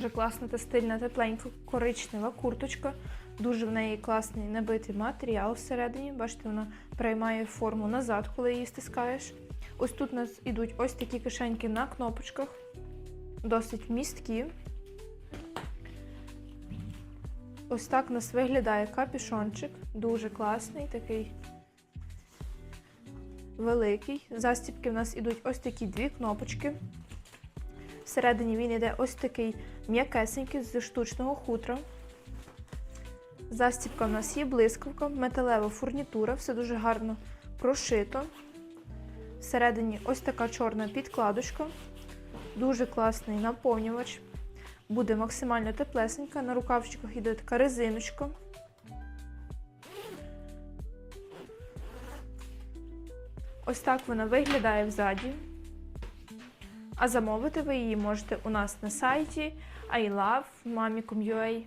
Дуже класна та стильна, тепленька коричнева курточка. Дуже в неї класний набитий матеріал всередині. Бачите, вона приймає форму назад, коли її стискаєш. Ось тут у нас ідуть ось такі кишеньки на кнопочках, досить місткі. Ось так у нас виглядає капюшончик. Дуже класний, такий великий. Застібки в нас ідуть ось такі дві кнопочки. Всередині він йде ось такий м'якесенький з штучного хутра. Застібка в нас є блискавка, металева фурнітура, все дуже гарно прошито. Всередині ось така чорна підкладочка. Дуже класний наповнювач. Буде максимально теплесенька. На рукавчиках йде така резиночка. Ось так вона виглядає взаді. А замовити ви її можете у нас на сайті I love mamicom.ua.